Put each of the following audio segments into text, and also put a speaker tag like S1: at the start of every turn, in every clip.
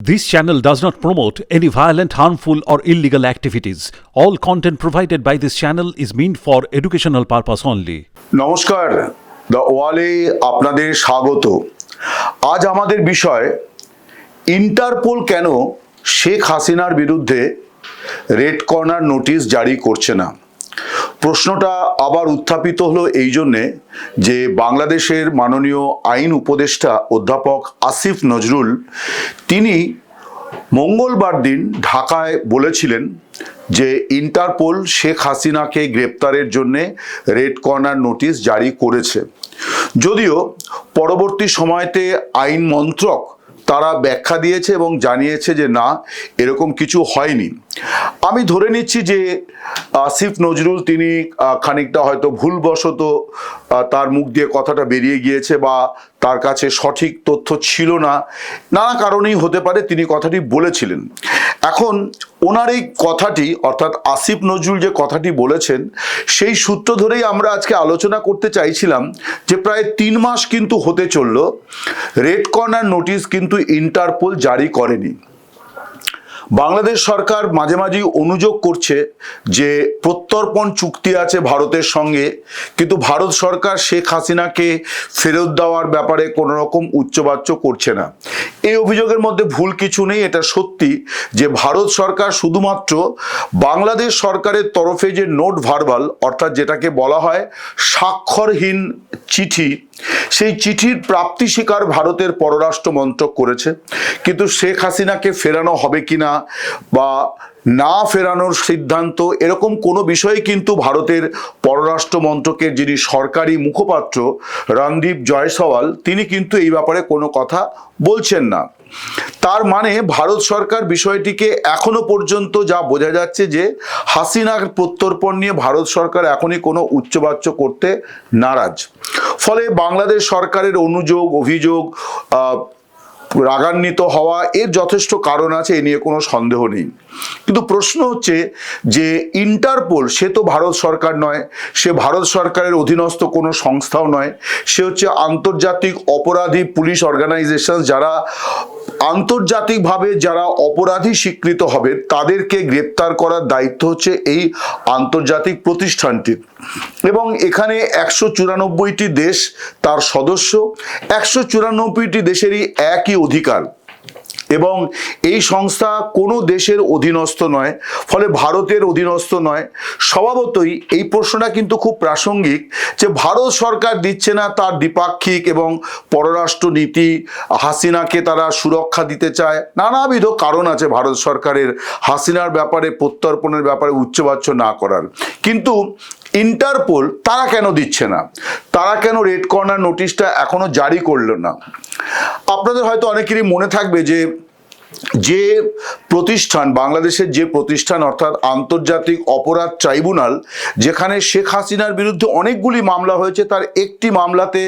S1: This channel does not promote any violent, harmful, or illegal activities. All content provided by this channel is meant for educational purpose only.
S2: নমস্কার the ওয়ালে আপনাদের স্বাগত আজ আমাদের বিষয় Interpol কেন শেখ হাসিনার বিরুদ্ধে রেড কর্নার নোটিশ জারি করছে না প্রশ্নটা আবার উত্থাপিত হলো এই জন্যে যে বাংলাদেশের মাননীয় আইন উপদেষ্টা অধ্যাপক আসিফ নজরুল, তিনি মঙ্গলবার দিন ঢাকায় বলেছিলেন যে ইন্টারপোল শেখ হাসিনাকে গ্রেপ্তারের জন্যে রেড কর্নার নোটিশ জারি করেছে। যদিও পরবর্তী সময়তে আইন মন্ত্রক তারা ব্যাখ্যা দিয়েছে এবং জানিয়েছে যে না, এরকম কিছু হয়নি। আমি ধরে নিচ্ছি যে আসিফ নজরুল তিনি খানিকটা হয়তো ভুলবশত তার মুখ দিয়ে কথাটা বেরিয়ে গিয়েছে বা তার কাছে সঠিক তথ্য ছিল না। নানা কারণেই হতে পারে তিনি কথাটি বলেছিলেন। এখন ওনার এই কথাটি, অর্থাৎ আসিফ নজরুল যে কথাটি বলেছেন, সেই সূত্র ধরেই আমরা আজকে আলোচনা করতে চাইছিলাম যে প্রায় তিন মাস কিন্তু হতে চলল, রেড কর্নার নোটিশ কিন্তু ইন্টারপোল জারি করেনি। বাংলাদেশ সরকার মাঝে মাঝেই অনুযোগ করছে যে প্রত্যর্পণ চুক্তি আছে ভারতের সঙ্গে, কিন্তু ভারত সরকার শেখ হাসিনাকে ফেরত দেওয়ার ব্যাপারে কোনো রকম উচ্চবাচ্য করছে না। এই অভিযোগের মধ্যে ভুল কিছু নেই, এটা সত্যি যে ভারত সরকার শুধুমাত্র বাংলাদেশ সরকারের তরফে যে নোট ভার্বাল, অর্থাৎ যেটাকে বলা হয় স্বাক্ষরহীন চিঠি সেই চিঠির প্রাপ্তি স্বীকার ভারতের পররাষ্ট্র মন্ত্রক করেছে। কিন্তু শেখ হাসিনাকে ফেরানো হবে কিনা বা না ফেরানোর সিদ্ধান্ত, এরকম কোনো বিষয়ে কিন্তু ভারতের পররাষ্ট্র মন্ত্রকের যিনি সরকারি মুখপাত্র রণদীপ জয়সওয়াল, তিনি কিন্তু এই ব্যাপারে কোনো কথা বলছেন না। তার মানে ভারত সরকার বিষয়টিকে এখনও পর্যন্ত যা বোঝা যাচ্ছে যে হাসিনার প্রত্যর্পণ নিয়ে ভারত সরকার এখনই কোনো উচ্চবাচ্য করতে নারাজ। ফলে বাংলাদেশ সরকারের অনুযোগ, অভিযোগ রাগান্বিত হওয়া এর যথেষ্ট কারণ আছে এ নিয়ে কোনো সন্দেহ নেই। কিন্তু প্রশ্ন হচ্ছে যে ইন্টারপোল, সে তো ভারত সরকার নয়, সে ভারত সরকারের অধীনস্থ কোনো সংস্থাও নয়, সে হচ্ছে আন্তর্জাতিক অপরাধী পুলিশ অর্গানাইজেশন যারা আন্তর্জাতিকভাবে যারা অপরাধী স্বীকৃত হবে, তাদেরকে গ্রেপ্তার করার দায়িত্ব হচ্ছে এই আন্তর্জাতিক প্রতিষ্ঠানটির। এবং এখানে একশো চুরানব্বইটি দেশ তার সদস্য, একশো চুরানব্বইটি দেশেরই একই অধিকার। এবং এই সংস্থা কোনো দেশের অধীনস্থ নয়, ফলে ভারতের অধীনস্থ নয়। স্বভাবতই এই প্রশ্নটা কিন্তু খুব প্রাসঙ্গিক যে ভারত সরকার দিচ্ছে না তার দ্বিপাক্ষিক এবং পররাষ্ট্র নীতি হাসিনাকে তারা সুরক্ষা দিতে চায়। নানাবিধ কারণ আছে ভারত সরকারের হাসিনার ব্যাপারে, প্রত্যর্পণের ব্যাপারে উচ্চবাচ্য না করার। কিন্তু ইন্টারপোল তারা কেন দিচ্ছে না? তারা কেন রেড কর্নার নোটিশটা এখনও জারি করল না? আপনাদের হয়তো অনেকেরই মনে থাকবে যে যে প্রতিষ্ঠান, বাংলাদেশের যে প্রতিষ্ঠান, অর্থাৎ আন্তর্জাতিক অপরাধ ট্রাইব্যুনাল, যেখানে শেখ হাসিনার বিরুদ্ধে অনেকগুলি মামলা হয়েছে, তার একটি মামলাতে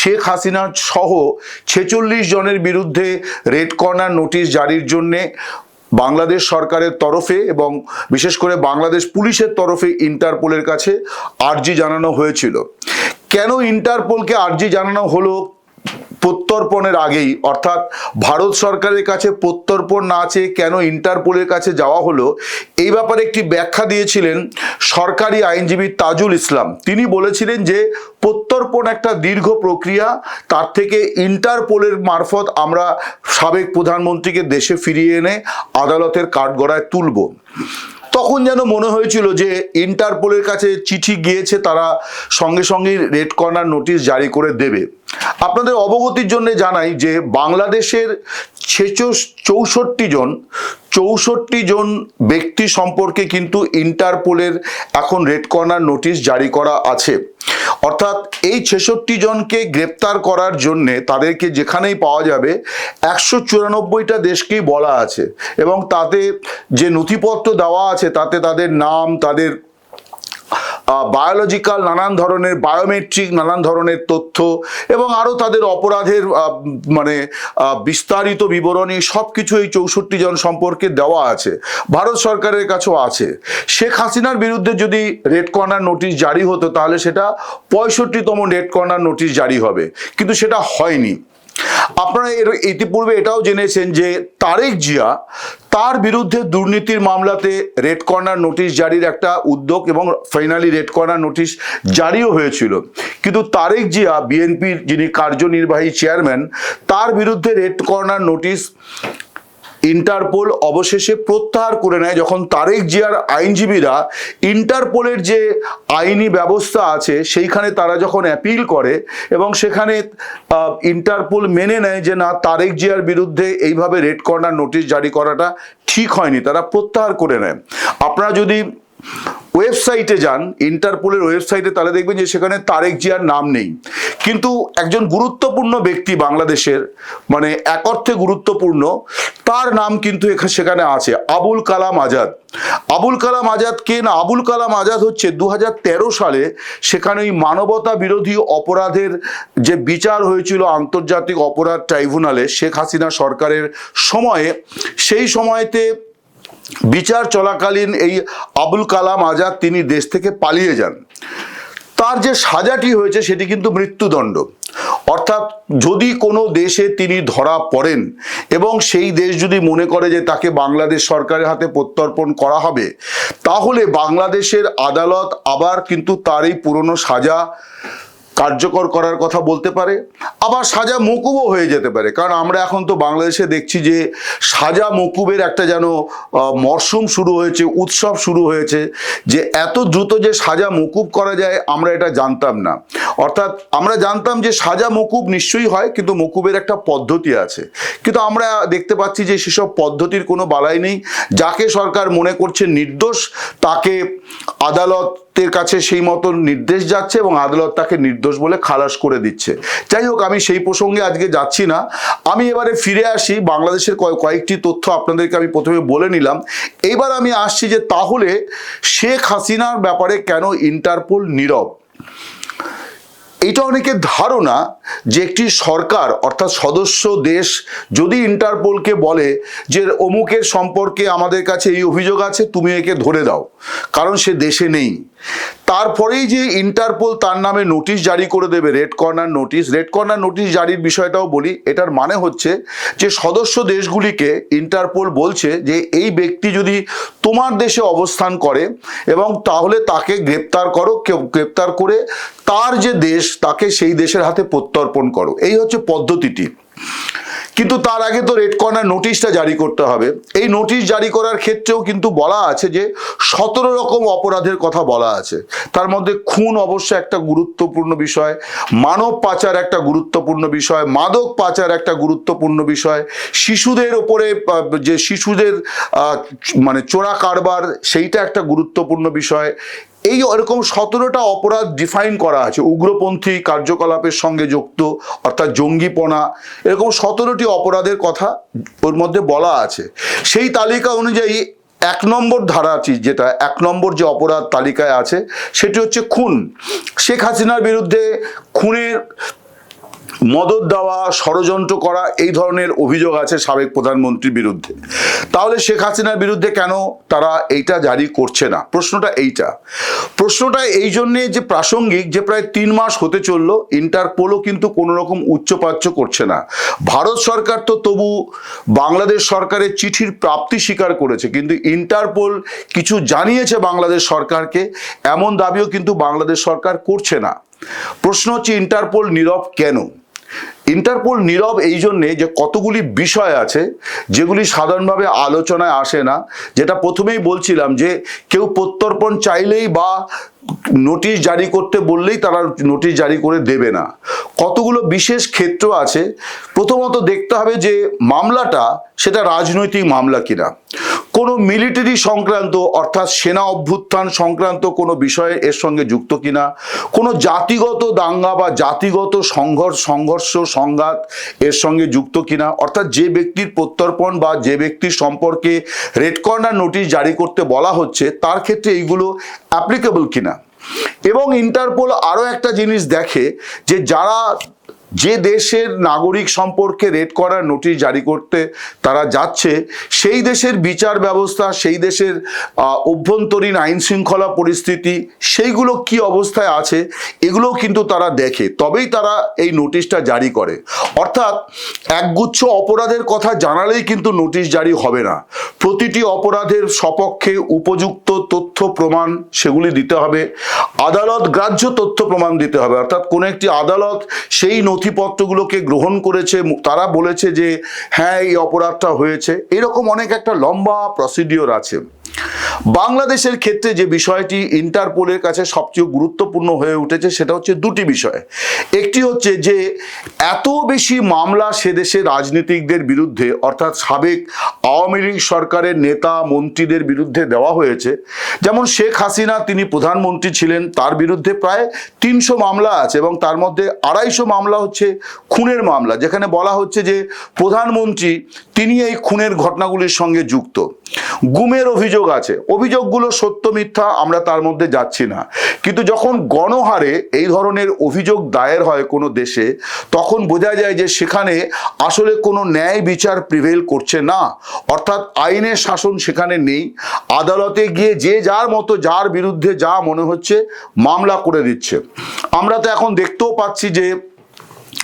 S2: শেখ হাসিনা সহ ছেচল্লিশ জনের বিরুদ্ধে রেড কর্নার নোটিশ জারির জন্যে বাংলাদেশ সরকারের তরফে এবং বিশেষ করে বাংলাদেশ পুলিশের তরফে ইন্টারপোলের কাছে আর্জি জানানো হয়েছিল। কেন ইন্টারপোলকে আর্জি জানানো হলো? প্রত্যর্পণের আগেই, অর্থাৎ ভারত সরকারের কাছে প্রত্যর্পণ না আছে কেন ইন্টারপোলের কাছে যাওয়া হলো, এই ব্যাপারে একটি ব্যাখ্যা দিয়েছিলেন সরকারি আইনজীবী তাজুল ইসলাম। তিনি বলেছিলেন যে, প্রত্যর্পণ একটা দীর্ঘ প্রক্রিয়া, তার থেকে ইন্টারপোলের মারফত আমরা সাবেক প্রধানমন্ত্রীকে দেশে ফিরিয়ে এনে আদালতের কাঠগড়ায় তুলব। তখন যেন মনে হয়েছিল যে ইন্টারপোলের কাছে চিঠি গিয়েছে, তারা সঙ্গে সঙ্গে রেড কর্নার নোটিশ জারি করে দেবে। আপনাদের অবগতির জন্য জানাই যে বাংলাদেশের চৌষট্টি জন চৌষট্টি জন ব্যক্তি সম্পর্কে কিন্তু ইন্টারপোলের এখন রেড কর্নার নোটিশ জারি করা আছে। অর্থাৎ এই ছেষট্টি জনকে গ্রেপ্তার করার জন্যে তাদেরকে যেখানেই পাওয়া যাবে একশো চুরানব্বইটা দেশকেই বলা আছে এবং তাতে যে নথিপত্র দেওয়া আছে তাতে তাদের নাম, তাদের বায়োলজিক্যাল নানান ধরনের বায়োমেট্রিক নানান ধরনের তথ্য এবং আরও তাদের অপরাধের মানে বিস্তারিত বিবরণী সব কিছু এই চৌষট্টি জন সম্পর্কে দেওয়া আছে, ভারত সরকারের কাছেও আছে। শেখ হাসিনার বিরুদ্ধে যদি রেড কর্নার নোটিশ জারি হতো, তাহলে সেটা পঁয়ষট্টিতম রেড কর্নার নোটিশ জারি হবে, কিন্তু সেটা হয়নি। আপনারা এর ইতিপূর্বে এটাও জেনেছেন যে তারেক জিয়া তার বিরুদ্ধে দুর্নীতির মামলাতে রেড কর্নার নোটিশ জারির একটা উদ্যোগ এবং ফাইনালি রেড কর্নার নোটিশ জারিও হয়েছিল। কিন্তু তারেক জিয়া, বিএনপির যিনি কার্যনির্বাহী চেয়ারম্যান, তার বিরুদ্ধে রেড কর্নার নোটিশ ইন্টারপোল অবশেষে প্রত্যাহার করে নেয়। যখন তারেক জিয়ার আইনজীবীরা ইন্টারপোলের যে আইনি ব্যবস্থা আছে, সেইখানে তারা যখন অ্যাপিল করে এবং সেখানে ইন্টারপোল মেনে নেয় যে না, তারেক জিয়ার বিরুদ্ধে এইভাবে রেড কর্নার নোটিশ জারি করাটা ঠিক হয়নি, তারা প্রত্যাহার করে নেয়। আপনারা যদি ওয়েবসাইটে যান, ইন্টারপোলের ওয়েবসাইটে তাহলে দেখবেন যে সেখানে তারেক জিয়ার নাম নেই। কিন্তু একজন গুরুত্বপূর্ণ ব্যক্তি বাংলাদেশের মানে এক অর্থে গুরুত্বপূর্ণ, তার নাম কিন্তু এখা- সেখানে আছে, আবুল কালাম আজাদ। আবুল কালাম আজাদ কে না? আবুল কালাম আজাদ হচ্ছে দু হাজার তেরো সালে সেখানে ওই মানবতা বিরোধী অপরাধের যে বিচার হয়েছিল আন্তর্জাতিক অপরাধ ট্রাইব্যুনালে শেখ হাসিনা সরকারের সময়ে, সেই সময়তে বিচার চলাকালীন এই আবুল কালাম আজাদ তিনি দেশ থেকে পালিয়ে যান। তার যে সাজাটি হয়েছে সেটি কিন্তু মৃত্যুদণ্ড। অর্থাৎ যদি কোনো দেশে তিনি ধরা পড়েন এবং সেই দেশ যদি মনে করে যে তাকে বাংলাদেশ সরকারের হাতে প্রত্যর্পণ করা হবে, তাহলে বাংলাদেশের আদালত আবার কিন্তু তার এই পুরনো সাজা কার্যকর করার কথা বলতে পারে, আবার সাজা মকুবও হয়ে যেতে পারে। কারণ আমরা এখন তো বাংলাদেশে দেখছি যে সাজা মকুবের একটা যেন মরশুম শুরু হয়েছে, উৎসব শুরু হয়েছে, যে এত দ্রুত যে সাজা মকুব করা যায়, আমরা এটা জানতাম না। অর্থাৎ আমরা জানতাম যে সাজা মকুব নিশ্চয়ই হয়, কিন্তু মকুবের একটা পদ্ধতি আছে। কিন্তু আমরা দেখতে পাচ্ছি যে সেসব পদ্ধতির কোনো বালাই নেই। যাকে সরকার মনে করছে নির্দোষ, তাকে আদালতের কাছে সেই মতো নির্দেশ যাচ্ছে এবং আদালত তাকে নির্দোষ বলে খালাস করে দিচ্ছে। যাই হোক, আমি সেই প্রসঙ্গে আজকে যাচ্ছি না। আমি এবারে ফিরে আসি বাংলাদেশের কয়- কয়েকটি তথ্য আপনাদেরকে আমি প্রথমে বলে নিলাম। এবার আমি আসছি যে তাহলে শেখ হাসিনার ব্যাপারে কেন ইন্টারপোল নীরব? এটা অনেকের ধারণা যে একটি সরকার, অর্থাৎ সদস্য দেশ, যদি ইন্টারপোলকে বলে যে অমুকের সম্পর্কে আমাদের কাছে এই অভিযোগ আছে, তুমি একে ধরে দাও, কারণ সে দেশে নেই। তারপরেই যে ইন্টারপোল তার নামে নোটিশ জারি করে দেবে, red corner notice, red corner notice জারির বিষয়টাও বলি, এটার মানে হচ্ছে যে সদস্য দেশগুলিকে ইন্টারপোল বলছে যে এই ব্যক্তি যদি তোমার দেশে অবস্থান করে এবং তাহলে তাকে গ্রেপ্তার করো গ্রেপ্তার করে তার যে দেশ, তাকে সেই দেশের হাতে প্রত্যর্পণ করো। এই হচ্ছে পদ্ধতিটি। কিন্তু তার আগে তো রেড কর্নার নোটিশটা জারি করতে হবে। এই নোটিশ জারি করার ক্ষেত্রেও কিন্তু বলা আছে যে, সতেরো রকম অপরাধের কথা বলা আছে। তার মধ্যে খুন অবশ্য একটা গুরুত্বপূর্ণ বিষয়, মানব পাচার একটা গুরুত্বপূর্ণ বিষয়, মাদক পাচার একটা গুরুত্বপূর্ণ বিষয়, শিশুদের ওপরে যে শিশুদের মানে চোরা কারবার সেইটা একটা গুরুত্বপূর্ণ বিষয়। এই এরকম সতেরোটা অপরাধ ডিফাইন করা আছে। উগ্রপন্থী কার্যকলাপের সঙ্গে যুক্ত, অর্থাৎ জঙ্গিপনা, এরকম সতেরোটি অপরাধের কথা ওর মধ্যে বলা আছে। সেই তালিকা অনুযায়ী এক নম্বর ধারাটি যেটা, এক নম্বর যে অপরাধ তালিকায় আছে, সেটি হচ্ছে খুন। শেখ হাসিনার বিরুদ্ধে খুনের মদত দেওয়া, ষড়যন্ত্র করা, এই ধরনের অভিযোগ আছে সাবেক প্রধানমন্ত্রীর বিরুদ্ধে। তাহলে শেখ হাসিনার বিরুদ্ধে কেন তারা এইটা জারি করছে না? প্রশ্নটা এইটা। প্রশ্নটা এই জন্যে যে প্রাসঙ্গিক, যে প্রায় তিন মাস হতে চলল, ইন্টারপোলও কিন্তু কোনো রকম উচ্চপাচ্য করছে না। ভারত সরকার তো তবু বাংলাদেশ সরকারের চিঠির প্রাপ্তি স্বীকার করেছে, কিন্তু ইন্টারপোল কিছু জানিয়েছে বাংলাদেশ সরকারকে, এমন দাবিও কিন্তু বাংলাদেশ সরকার করছে না। প্রশ্ন হচ্ছে, ইন্টারপোল নীরব কেন? ইন্টারপোল নীরব এই জন্যে যে কতগুলি বিষয় আছে, যেগুলি সাধারণভাবে আলোচনায় আসে না, যেটা প্রথমেই বলছিলাম যে কেউ প্রত্যর্পণ চাইলেই বা নোটিশ জারি করতে বললেই তারা নোটিশ জারি করে দেবে না। কতগুলো বিশেষ ক্ষেত্র আছে, প্রথমত দেখতে হবে যে মামলাটা সেটা রাজনৈতিক মামলা কিনা। কোনো মিলিটারি সংক্রান্ত, অর্থাৎ সেনা অভ্যুত্থান সংক্রান্ত কোনো বিষয়ে এর সঙ্গে যুক্ত কিনা, কোনো জাতিগত দাঙ্গা বা জাতিগত সংঘর্ষ সংঘর্ষ, সংঘাত এর সঙ্গে যুক্ত কিনা, অর্থাৎ যে ব্যক্তির প্রত্যর্পণ বা যে ব্যক্তির সম্পর্কে রেড কর্নার নোটিশ জারি করতে বলা হচ্ছে, তার ক্ষেত্রে এইগুলো অ্যাপ্লিকেবল কিনা। এবং ইন্টারপোল আরও একটা জিনিস দেখে যে যারা যে দেশের নাগরিক সম্পর্কে রেড করার নোটিশ জারি করতে তারা যাচ্ছে, সেই দেশের বিচার ব্যবস্থা, সেই দেশের অভ্যন্তরীণ আইন শৃঙ্খলা পরিস্থিতি, সেইগুলো কি অবস্থায় আছে, এগুলোও কিন্তু তারা দেখে। তবেই তারা এই নোটিশটা জারি করে। অর্থাৎ একগুচ্ছ অপরাধের কথা জানালেই কিন্তু নোটিশ জারি হবে না। প্রতিটি অপরাধের সপক্ষে উপযুক্ত তথ্য প্রমাণ সেগুলি দিতে হবে। আদালত গ্রাহ্য তথ্য প্রমাণ দিতে হবে। অর্থাৎ কোনো একটি আদালত সেই নথিপত্রগুলোকে গ্রহণ করেছে তারা বলেছে যে হ্যাঁ এই অপরাধটা হয়েছে। এরকম অনেক একটা লম্বা প্রসিডিওর আছে। বাংলাদেশের ক্ষেত্রে যে বিষয়টি ইন্টারপোলের কাছে সবচেয়ে গুরুত্বপূর্ণ হয়ে উঠেছে, সেটা হচ্ছে দুটি বিষয়। একটি হচ্ছে যে, এত বেশি মামলা সে দেশে রাজনীতিকদের বিরুদ্ধে, অর্থাৎ সাবেক আওয়ামী লীগ সরকারের নেতা, মন্ত্রীদের বিরুদ্ধে দেওয়া হয়েছে। যেমন শেখ হাসিনা, তিনি প্রধানমন্ত্রী ছিলেন, তার বিরুদ্ধে প্রায় তিনশো মামলা আছে এবং তার মধ্যে আড়াইশো মামলা হচ্ছে খুনের মামলা, যেখানে বলা হচ্ছে যে, প্রধানমন্ত্রী, তিনি এই খুনের ঘটনাগুলির সঙ্গে যুক্ত। গুমের অভিযোগ আছে। অভিযোগগুলো সত্য, মিথ্যা আমরা তার মধ্যে যাচ্ছি না। কিন্তু যখন গণহারে এই ধরনের অভিযোগ দায়ের হয় কোনো দেশে, তখন বোঝা যায় যে সেখানে আসলে কোনো ন্যায় বিচার প্রিভেল করছে না। অর্থাৎ আইনের শাসন সেখানে নেই। আদালতে গিয়ে যে যার মতো যার বিরুদ্ধে যা মনে হচ্ছে মামলা করে দিচ্ছে। আমরা তো এখন দেখতেও পাচ্ছি যে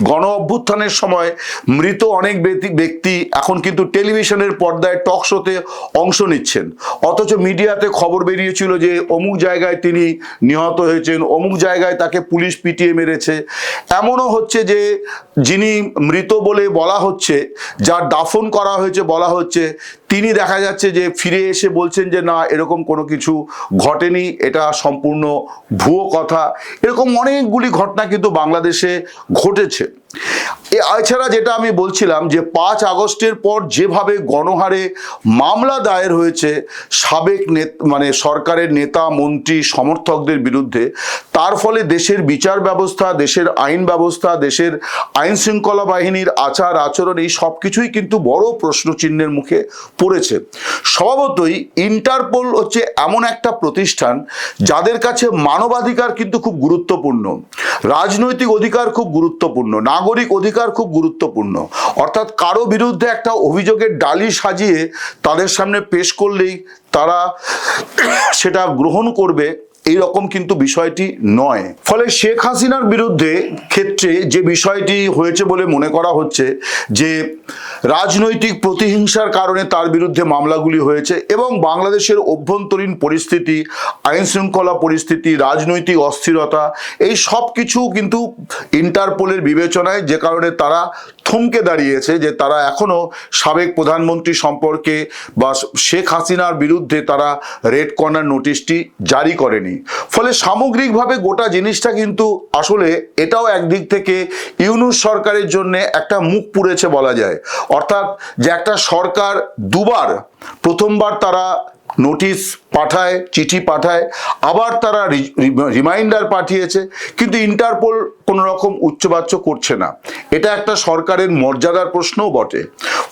S2: গণ অভ্যুত্থানের সময় মৃত অনেক ব্যক্তি- এখন কিন্তু টেলিভিশনের পর্দায় টক শোতে অংশ নিচ্ছেন। অথচ মিডিয়াতে খবর বেরিয়েছিল যে অমুক জায়গায় তিনি নিহত হয়েছেন, অমুক জায়গায় তাকে পুলিশ পিটিয়ে মেরেছে। এমনও হচ্ছে যে যিনি মৃত বলে বলা হচ্ছে, যার দাফন করা হয়েছে বলা হচ্ছে, তিনি দেখা যাচ্ছে যে ফিরে এসে বলছেন যে না, এরকম কোনো কিছু ঘটেনি, এটা সম্পূর্ণ ভুয়ো কথা। এরকম অনেকগুলি ঘটনা কিন্তু বাংলাদেশে ঘটেছে। এ এছাড়া যেটা আমি বলছিলাম যে পাঁচ আগস্টের পর যেভাবে গণহারে মামলা দায়ের হয়েছে, সাবেক মানে সরকারের নেতা, মন্ত্রী, সমর্থকদের বিরুদ্ধে, তার ফলে দেশের বিচার ব্যবস্থা, দেশের আইন ব্যবস্থা, দেশের আইন শৃঙ্খলা বাহিনীর আচার, আচরণ, এই সব কিছুই কিন্তু বড় প্রশ্নচিহ্নের মুখে পড়েছে। স্বভাবতই ইন্টারপোল হচ্ছে এমন একটা প্রতিষ্ঠান যাদের কাছে মানবাধিকার কিন্তু খুব গুরুত্বপূর্ণ। রাজনৈতিক অধিকার খুব গুরুত্বপূর্ণ। নাগরিক অধিকার খুব গুরুত্বপূর্ণ। অর্থাৎ কারও বিরুদ্ধে একটা অভিযোগের ডালি সাজিয়ে তাদের সামনে পেশ করলেই তারা সেটা গ্রহণ করবে। এই রকম কিন্তু বিষয়টি নয়। ফলে শেখ হাসিনার বিরুদ্ধে ক্ষেত্রে যে বিষয়টি হয়েছে বলে মনে করা হচ্ছে, যে রাজনৈতিক প্রতিহিংসার কারণে তার বিরুদ্ধে মামলাগুলি হয়েছে এবং বাংলাদেশের অভ্যন্তরীণ পরিস্থিতি আইন শৃঙ্খলা পরিস্থিতি, রাজনৈতিক অস্থিরতা, এই সব কিছু কিন্তু ইন্টারপোলের বিবেচনায় যে কারণে তারা থমকে দাঁড়িয়েছে, যে তারা এখনও সাবেক প্রধানমন্ত্রী সম্পর্কে বা শেখ হাসিনার বিরুদ্ধে তারা রেড কর্নার নোটিশটি জারি করেনি। ফলে সামগ্রিকভাবে গোটা জিনিসটা কিন্তু আসলে এটাও একদিক থেকে ইউনুস সরকারের জন্য একটা মুখ পুড়েছে বলা যায়। অর্থাৎ যে একটা সরকার দুবার প্রথমবার তারা নোটিশ পাঠায়, চিঠি পাঠায়, আবার তারা রিমাইন্ডার পাঠিয়েছে, কিন্তু ইন্টারপোল কোনো রকম উচ্চবাচ্য করছে না। এটা একটা সরকারের মর্যাদার প্রশ্নও বটে।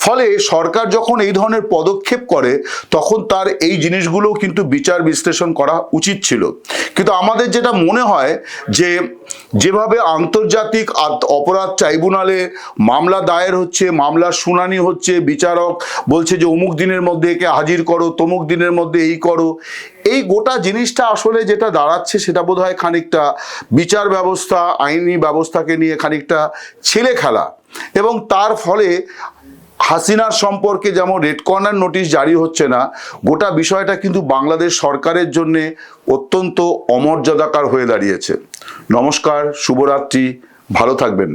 S2: ফলে সরকার যখন এই ধরনের পদক্ষেপ করে, তখন তার এই জিনিসগুলোও কিন্তু বিচার বিশ্লেষণ করা উচিত ছিল। কিন্তু আমাদের যেটা মনে হয় যে, যেভাবে আন্তর্জাতিক অপরাধ ট্রাইব্যুনালে মামলা দায়ের হচ্ছে, মামলার শুনানি হচ্ছে, বিচারক বলছে যে, অমুক দিনের মধ্যে একে হাজির করো, তমুক দিনের মধ্যে এই করো। এই গোটা জিনিসটা আসলে যেটা দাঁড়াচ্ছে সেটা বোধ হয় খানিকটা বিচার ব্যবস্থা, আইনি ব্যবস্থাকে নিয়ে খানিকটা ছেলে খেলা। এবং তার ফলে হাসিনার সম্পর্কে যেমন রেড কর্নার নোটিশ জারি হচ্ছে না, গোটা বিষয়টা কিন্তু বাংলাদেশ সরকারের জন্য অত্যন্ত অমর্যাদাকার হয়ে দাঁড়িয়েছে। নমস্কার, শুভরাত্রি, ভালো থাকবেন।